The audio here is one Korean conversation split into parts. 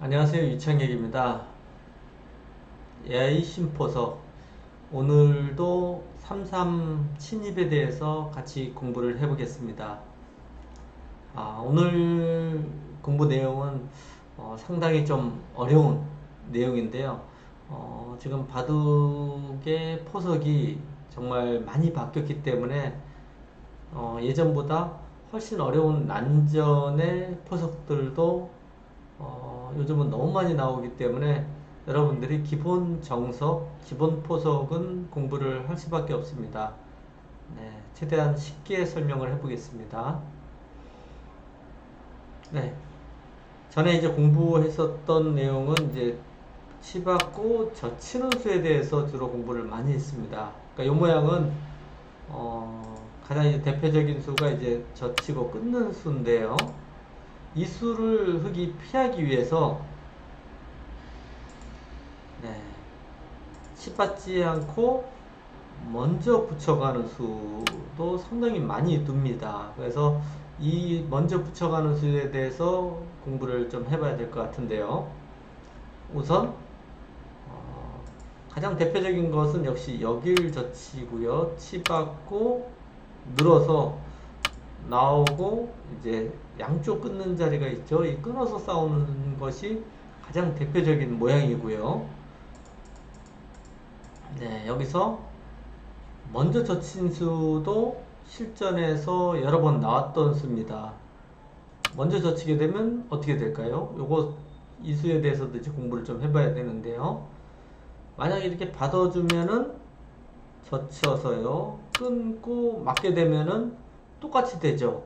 안녕하세요 유창혁입니다. AI 심포석. 오늘도 33 침입에 대해서 같이 공부를 해 보겠습니다. 아, 오늘 공부 내용은 어, 상당히 좀 어려운 내용인데요 어, 지금 바둑의 포석이 정말 많이 바뀌었기 때문에 어, 예전보다 훨씬 어려운 난전의 포석들도 어, 요즘은 너무 많이 나오기 때문에 여러분들이 기본 정석, 기본 포석은 공부를 할 수밖에 없습니다. 네, 최대한 쉽게 설명을 해보겠습니다. 네, 전에 이제 공부했었던 내용은 이제 치받고 젖히는 수에 대해서 주로 공부를 많이 했습니다. 그러니까 이 모양은 어, 가장 이제 대표적인 수가 이제 젖히고 끊는 수인데요. 이 수를 흙이 피하기 위해서 네, 치받지 않고 먼저 붙여가는 수도 상당히 많이 둡니다. 그래서 이 먼저 붙여가는 수에 대해서 공부를 좀 해봐야 될 것 같은데요. 우선 어, 가장 대표적인 것은 역시 여길 젖히고요. 치받고 늘어서 나오고 이제 양쪽 끊는 자리가 있죠. 이 끊어서 싸우는 것이 가장 대표적인 모양이고요. 네, 여기서 먼저 젖힌 수도 실전에서 여러 번 나왔던 수입니다. 먼저 젖히게 되면 어떻게 될까요? 요거 이 수에 대해서도 이제 공부를 좀 해봐야 되는데요. 만약에 이렇게 받아주면은 젖혀서요 끊고 맞게 되면은 똑같이 되죠.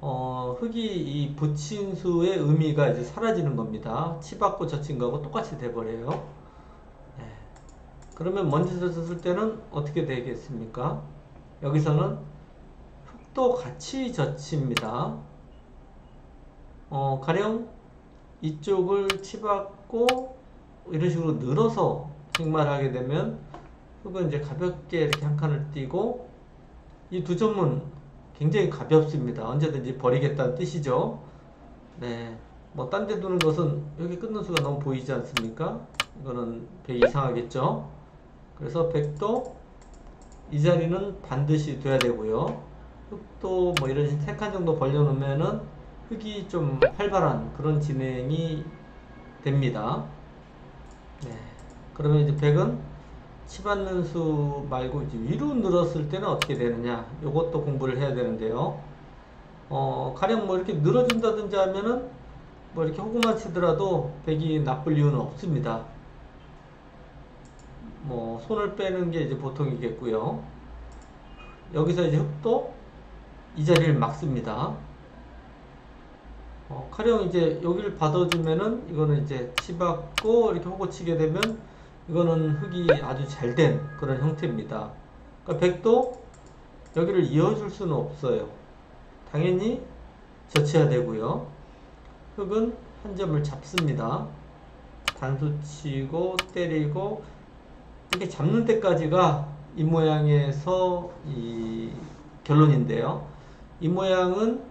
어, 흙이 이 붙인 수의 의미가 이제 사라지는 겁니다. 치받고 젖힌 거하고 똑같이 돼버려요. 네. 그러면 먼저 젖었을 때는 어떻게 되겠습니까? 여기서는 흙도 같이 젖힙니다. 어, 가령 이쪽을 치받고 이런 식으로 늘어서 생말하게 되면 흙은 이제 가볍게 이렇게 한 칸을 띄고 이 두 점은 굉장히 가볍습니다. 언제든지 버리겠다는 뜻이죠. 네. 뭐, 딴 데 두는 것은 여기 끊는 수가 너무 보이지 않습니까? 이거는 100 이상하겠죠? 그래서 100도 이 자리는 반드시 돼야 되고요. 흙도 뭐 이런 3칸 정도 벌려놓으면은 흙이 좀 활발한 그런 진행이 됩니다. 네. 그러면 이제 100은 치받는 수 말고 이제 위로 늘었을 때는 어떻게 되느냐 이것도 공부를 해야 되는데요 어 가령 뭐 이렇게 늘어준다든지 하면은 뭐 이렇게 호구만 치더라도 백이 나쁠 이유는 없습니다 뭐 손을 빼는 게 이제 보통이겠고요 여기서 이제 흙도 이 자리를 막습니다 어, 가령 이제 여기를 받아주면은 이거는 이제 치받고 이렇게 호구 치게 되면 이거는 흙이 아주 잘 된 그런 형태입니다. 그러니까 백도 여기를 이어줄 수는 없어요. 당연히 젖혀야 되고요. 흙은 한 점을 잡습니다. 단수 치고 때리고 이렇게 잡는 때까지가 이 모양에서 이 결론인데요. 이 모양은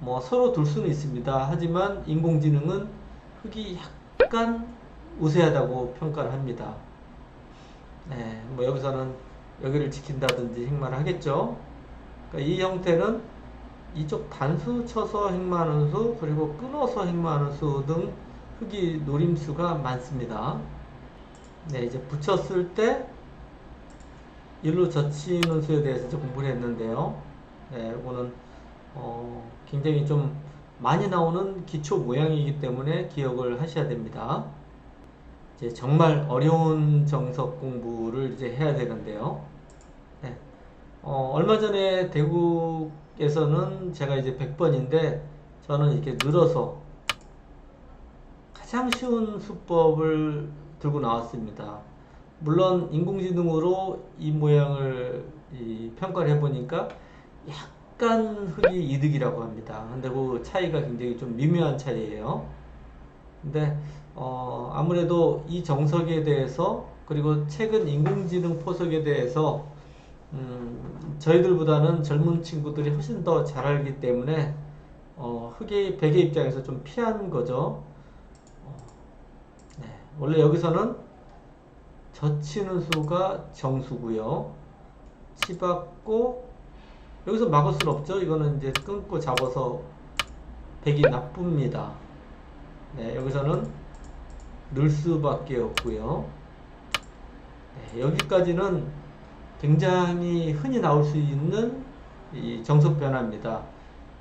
뭐 서로 둘 수는 있습니다. 하지만 인공지능은 흙이 약간 우세하다고 평가를 합니다. 네, 뭐 여기서는 여기를 지킨다든지 행마를 하겠죠. 그러니까 이 형태는 이쪽 단수 쳐서 행마하는 수 그리고 끊어서 행마하는 수 등 흙이 노림수가 많습니다. 네, 이제 붙였을 때 일로 젖히는 수에 대해서 공부를 했는데요. 네, 이거는 어, 굉장히 좀 많이 나오는 기초 모양이기 때문에 기억을 하셔야 됩니다. 이제 정말 어려운 정석 공부를 이제 해야 되는데요. 네. 어, 얼마 전에 대국에서는 제가 이제 100번인데 저는 이렇게 늘어서 가장 쉬운 수법을 들고 나왔습니다. 물론 인공지능으로 이 모양을 이 평가를 해보니까 약간 흙이 이득이라고 합니다. 근데 그 차이가 굉장히 좀 미묘한 차이예요. 근데 어, 아무래도 이 정석에 대해서 그리고 최근 인공지능 포석에 대해서 음, 저희들보다는 젊은 친구들이 훨씬 더 잘 알기 때문에 어, 흑의 백의 입장에서 좀 피한 거죠. 어, 네. 원래 여기서는 젖히는 수가 정수고요. 치받고 여기서 막을 수는 없죠. 이거는 이제 끊고 잡아서 백이 나쁩니다. 네, 여기서는 늘 수밖에 없고요. 네, 여기까지는 굉장히 흔히 나올 수 있는 이 정석 변화입니다.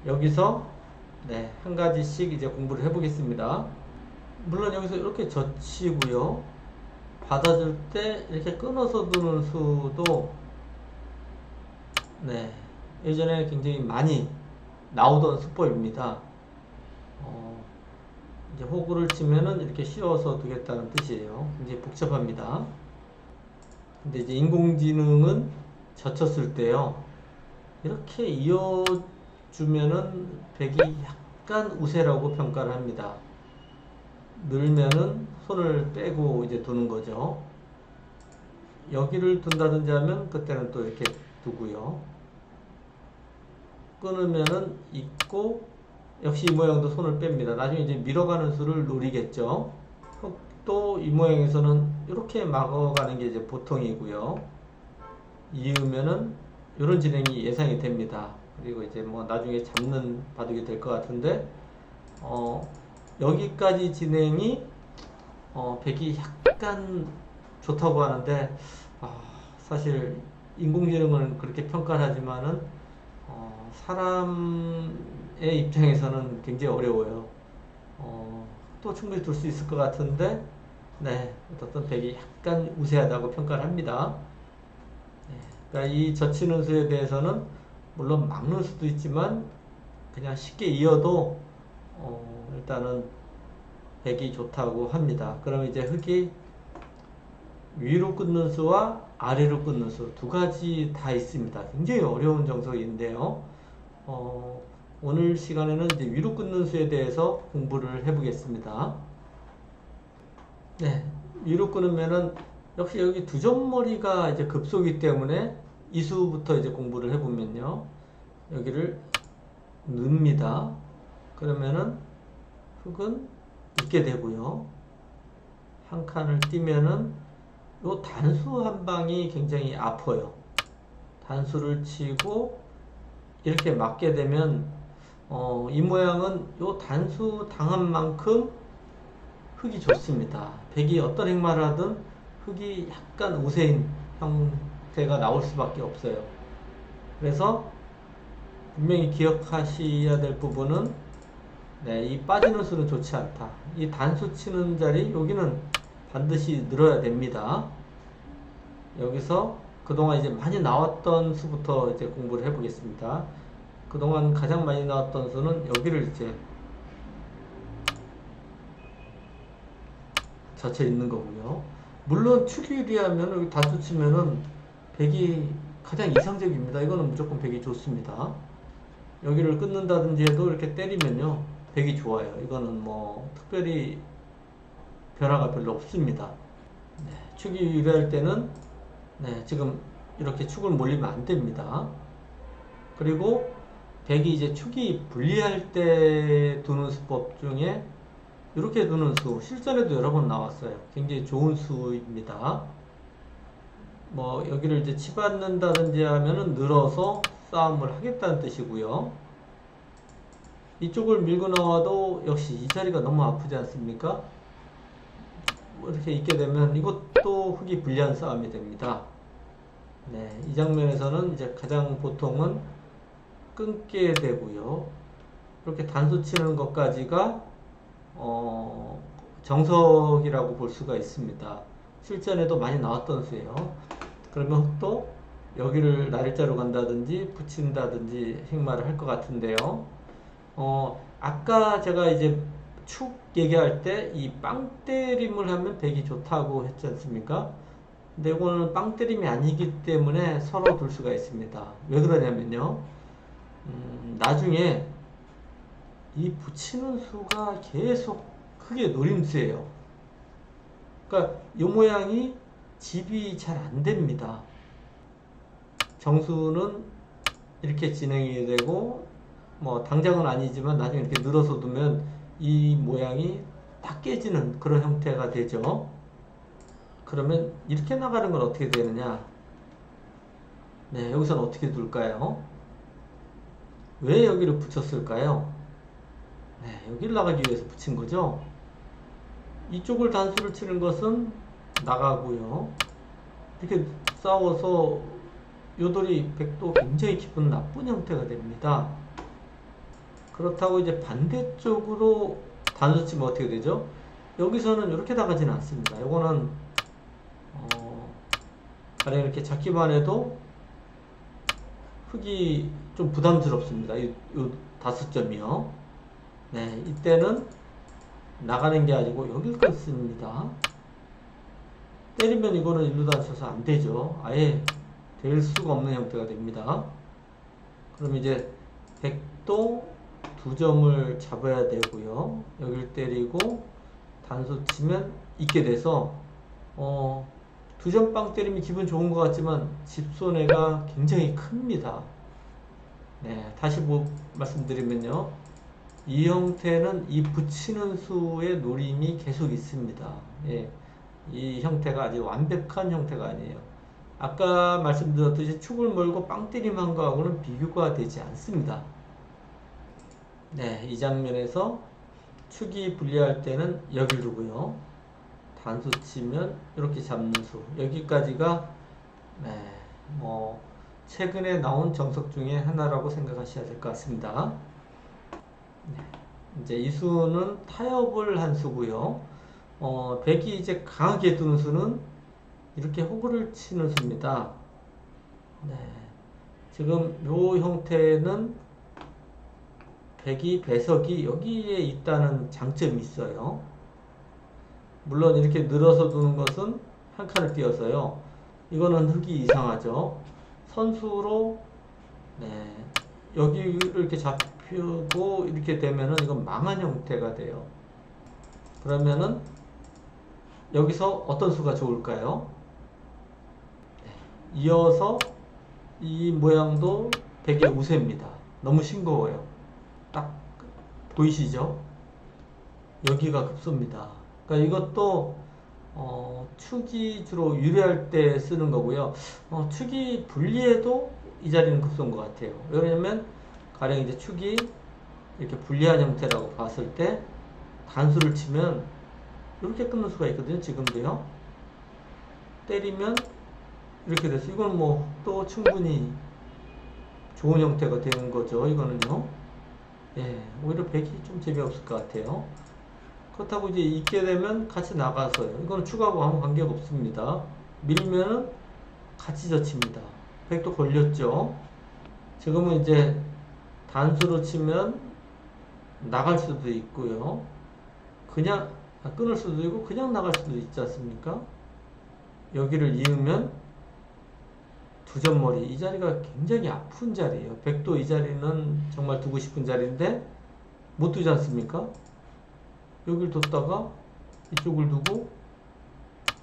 여기서 네, 한 가지씩 이제 공부를 해보겠습니다. 물론 여기서 이렇게 젖히고요. 받아줄 때 이렇게 끊어서 두는 수도 네, 예전에 굉장히 많이 나오던 수법입니다. 어, 이제 호구를 치면은 이렇게 씌워서 두겠다는 뜻이에요. 굉장히 복잡합니다. 근데 이제 인공지능은 젖혔을 때요. 이렇게 이어주면은 백이 약간 우세라고 평가를 합니다. 늘면은 손을 빼고 이제 두는 거죠. 여기를 둔다든지 하면 그때는 또 이렇게 두고요. 끊으면은 있고 역시 이 모양도 손을 뺍니다. 나중에 이제 밀어가는 수를 노리겠죠. 또 이 모양에서는 이렇게 막아가는 게 이제 보통이고요. 이으면은 이런 진행이 예상이 됩니다. 그리고 이제 뭐 나중에 잡는 바둑이 될 것 같은데 어 여기까지 진행이 어 백이 약간 좋다고 하는데 아, 사실 인공지능은 그렇게 평가를 하지만은 어, 사람의 입장에서는 굉장히 어려워요. 어, 또 충분히 둘 수 있을 것 같은데, 네, 어떤 백이 약간 우세하다고 평가를 합니다. 네, 그러니까 이 젖히는 수에 대해서는 물론 막는 수도 있지만 그냥 쉽게 이어도 어, 일단은 백이 좋다고 합니다. 그럼 이제 흙이 위로 끊는 수와 아래로 끊는 수 두 가지 다 있습니다. 굉장히 어려운 정석인데요. 어, 오늘 시간에는 이제 위로 끊는 수에 대해서 공부를 해보겠습니다. 네, 위로 끊으면은 역시 여기 두 점머리가 이제 급소이기 때문에 이 수부터 이제 공부를 해보면요. 여기를 넣습니다. 그러면은 흙은 있게 되고요. 한 칸을 띄면은 요 단수 한 방이 굉장히 아파요. 단수를 치고 이렇게 맞게 되면 어, 이 모양은 요 단수 당한 만큼 흙이 좋습니다. 백이 어떤 행마를 하든 흙이 약간 우세인 형태가 나올 수밖에 없어요. 그래서 분명히 기억하셔야 될 부분은 네, 이 빠지는 수는 좋지 않다. 이 단수 치는 자리 여기는 반드시 늘어야 됩니다. 여기서 그동안 이제 많이 나왔던 수부터 이제 공부를 해보겠습니다. 그동안 가장 많이 나왔던 수는 여기를 이제 젖혀 있는 거고요. 물론 축일이하면 여기 단수 치면은 백이 가장 이상적입니다. 이거는 무조건 백이 좋습니다. 여기를 끊는다든지 해도 이렇게 때리면요. 백이 좋아요. 이거는 뭐 특별히 변화가 별로 없습니다. 네, 축이 유리할 때는 네, 지금 이렇게 축을 몰리면 안 됩니다. 그리고 백이 이제 축이 불리할 때 두는 수법 중에 이렇게 두는 수 실전에도 여러 번 나왔어요. 굉장히 좋은 수입니다. 뭐 여기를 이제 치받는다든지 하면은 늘어서 싸움을 하겠다는 뜻이고요. 이쪽을 밀고 나와도 역시 이 자리가 너무 아프지 않습니까? 뭐 이렇게 있게 되면 이것도 흙이 불리한 싸움이 됩니다. 네, 이 장면에서는 이제 가장 보통은 끊게 되고요. 이렇게 단수 치는 것까지가 어, 정석이라고 볼 수가 있습니다. 실전에도 많이 나왔던 수예요. 그러면 흙도 여기를 날짜로 간다든지 붙인다든지 행마를 할 것 같은데요. 어, 아까 제가 이제 축 얘기할 때 이 빵 때림을 하면 백이 좋다고 했지 않습니까? 근데 이거는 빵 때림이 아니기 때문에 서로 둘 수가 있습니다. 왜 그러냐면요. 음, 나중에 이 붙이는 수가 계속 흙의 노림수예요. 그러니까 이 모양이 집이 잘 안 됩니다. 정수는 이렇게 진행이 되고 뭐 당장은 아니지만 나중에 이렇게 늘어서 두면 이 모양이 다 깨지는 그런 형태가 되죠. 그러면 이렇게 나가는 건 어떻게 되느냐? 네, 여기서는 어떻게 둘까요? 왜 여기를 붙였을까요? 네, 여기를 나가기 위해서 붙인 거죠. 이쪽을 단수를 치는 것은 나가고요. 이렇게 싸워서 요돌이 백도 굉장히 기분 나쁜 형태가 됩니다. 그렇다고 이제 반대쪽으로 단수 치면 어떻게 되죠? 여기서는 이렇게 나가지는 않습니다. 요거는 어, 가령 이렇게 잡기만 해도 흙이 좀 부담스럽습니다. 이, 요 다섯 점이요. 네, 이때는 나가는 게 아니고 여길 끊습니다. 때리면 이거는 일로 다쳐서 안 되죠. 아예 될 수가 없는 형태가 됩니다. 그럼 이제 100도 두 점을 잡아야 되고요. 여길 때리고 단수 치면 있게 돼서 어, 두 점 빵 때리면 기분 좋은 것 같지만 집 손해가 굉장히 큽니다. 네, 다시 뭐 말씀드리면요. 이 형태는 이 붙이는 수의 노림이 계속 있습니다. 예, 이 형태가 아주 완벽한 형태가 아니에요. 아까 말씀드렸듯이 축을 몰고 빵 때림한 거하고는 비교가 되지 않습니다. 네, 이 장면에서 축이 불리할 때는 여길 두고요. 단수 치면 이렇게 잡는 수. 여기까지가 네, 뭐 최근에 나온 정석 중에 하나라고 생각하셔야 될 것 같습니다. 네, 이제 이 수는 타협을 한 수고요. 어, 백이 이제 강하게 두는 수는 이렇게 호구를 치는 수입니다. 네, 지금 요 형태는 백이 배석이 여기에 있다는 장점이 있어요. 물론 이렇게 늘어서 두는 것은 한 칸을 띄어서요. 이거는 흙이 이상하죠. 선수로 네, 여기를 이렇게 잡히고 이렇게 되면은 이건 망한 형태가 돼요. 그러면은 여기서 어떤 수가 좋을까요? 네, 이어서 이 모양도 되게 우세입니다. 너무 싱거워요. 딱 보이시죠? 여기가 급소입니다. 그러니까 이것도 어, 축이 주로 유리할 때 쓰는 거고요. 어, 축이 불리해도 이 자리는 급소인 것 같아요. 왜냐면 가령 이제 축이 이렇게 불리한 형태라고 봤을 때 단수를 치면 이렇게 끊는 수가 있거든요. 지금도요. 때리면 이렇게 돼서 이건 뭐 또 충분히 좋은 형태가 되는 거죠. 이거는요. 예, 오히려 백이 좀 재미없을 것 같아요. 그렇다고 이제 있게 되면 같이 나가서요. 이거는 추가하고 아무 관계가 없습니다. 밀면은 같이 젖힙니다. 백도 걸렸죠. 지금은 이제 단수로 치면 나갈 수도 있고요. 그냥 아, 끊을 수도 있고 그냥 나갈 수도 있지 않습니까? 여기를 이으면 두 점머리 이 자리가 굉장히 아픈 자리예요. 백도 이 자리는 정말 두고 싶은 자리인데 못 두지 않습니까? 여기를 뒀다가 이쪽을 두고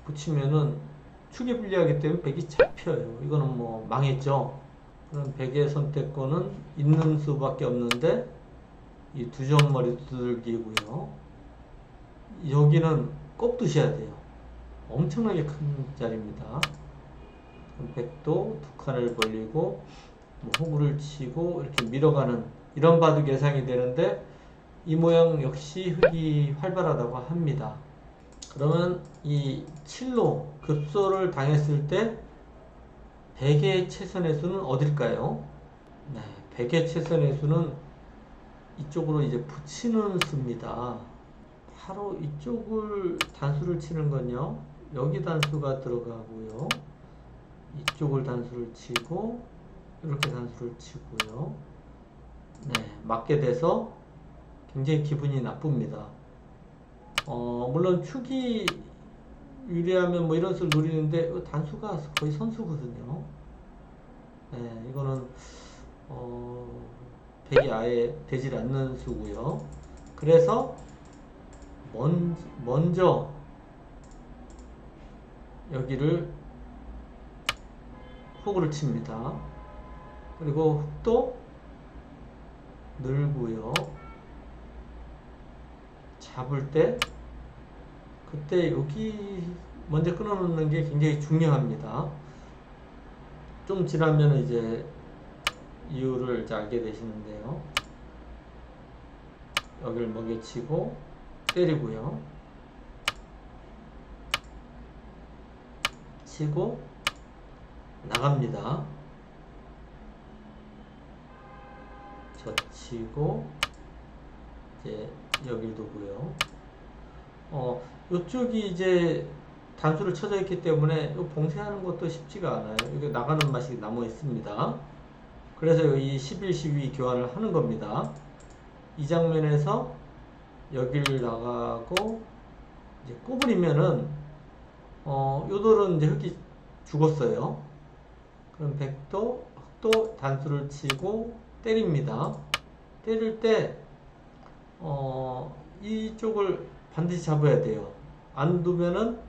붙이면은 축이 불리하기 때문에 백이 잡혀요. 이거는 뭐 망했죠. 그럼 백의 선택권은 있는 수밖에 없는데 이 두 점머리 두들기고요. 여기는 꼭 두셔야 돼요. 엄청나게 큰 자리입니다. 백도 두 칸을 벌리고 뭐 호구를 치고 이렇게 밀어가는 이런 바둑 예상이 되는데 이 모양 역시 흙이 활발하다고 합니다. 그러면 이 7로 급소를 당했을 때 백의 최선의 수는 어딜까요? 네, 백의 최선의 수는 이쪽으로 이제 붙이는 수입니다. 바로 이쪽을 단수를 치는 건요. 여기 단수가 들어가고요. 이쪽을 단수를 치고 이렇게 단수를 치고요. 네, 맞게 돼서 굉장히 기분이 나쁩니다. 어, 물론 축이 유리하면 뭐 이런 수를 노리는데 단수가 거의 선수거든요. 네, 이거는 어, 백이 아예 되질 않는 수고요. 그래서 먼, 먼저 여기를 호구를 칩니다. 그리고 흑도 늘고요. 잡을 때 그때 여기 먼저 끊어놓는 게 굉장히 중요합니다. 좀 지나면 이제 이유를 이제 알게 되시는데요. 여기를 먹여치고 때리고요. 치고 나갑니다. 젖히고 이제 여길 두고요. 어, 이쪽이 이제 단수를 쳐져 있기 때문에 이 봉쇄하는 것도 쉽지가 않아요. 이게 나가는 맛이 남아 있습니다. 그래서 이 11, 12 교환을 하는 겁니다. 이 장면에서 여기를 나가고 이제 꼬부리면은 어, 요돌은 이제 흙이 죽었어요. 그럼 백도 흑도 단수를 치고 때립니다. 때릴 때 어, 이쪽을 반드시 잡아야 돼요. 안 두면은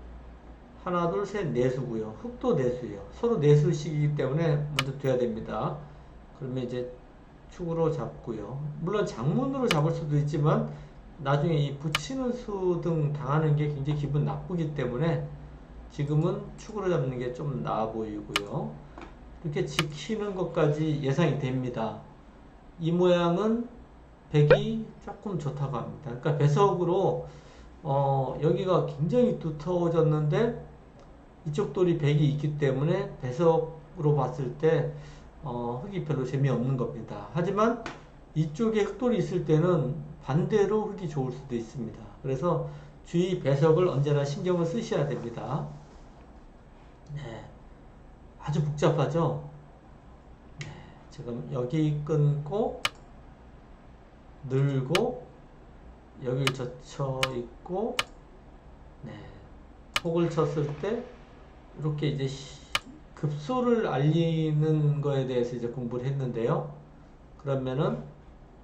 하나, 둘, 셋, 네수고요. 흑도 네수예요. 서로 네수식이기 때문에 먼저 둬야 됩니다. 그러면 이제 축으로 잡고요. 물론 장문으로 잡을 수도 있지만 나중에 이 붙이는 수 등 당하는 게 굉장히 기분 나쁘기 때문에 지금은 축으로 잡는 게 좀 나아 보이고요. 이렇게 지키는 것까지 예상이 됩니다. 이 모양은 백이 조금 좋다고 합니다. 그러니까 배석으로 어, 여기가 굉장히 두터워졌는데 이쪽 돌이 백이 있기 때문에 배석으로 봤을 때 어, 흙이 별로 재미없는 겁니다. 하지만 이쪽에 흙돌이 있을 때는 반대로 흙이 좋을 수도 있습니다. 그래서 주의 배석을 언제나 신경을 쓰셔야 됩니다. 네. 아주 복잡하죠? 네. 지금 여기 끊고 늘고 여기 젖혀 있고 네. 혹을 쳤을 때 이렇게 이제 시- 급소를 알리는 거에 대해서 이제 공부를 했는데요. 그러면은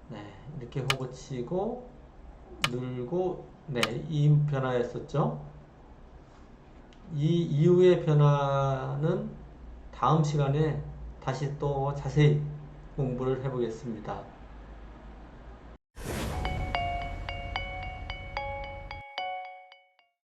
네, 이렇게 호구 치고 늘고 네, 이 변화였었죠. 이 이후의 변화는 다음 시간에 다시 또 자세히 공부를 해보겠습니다.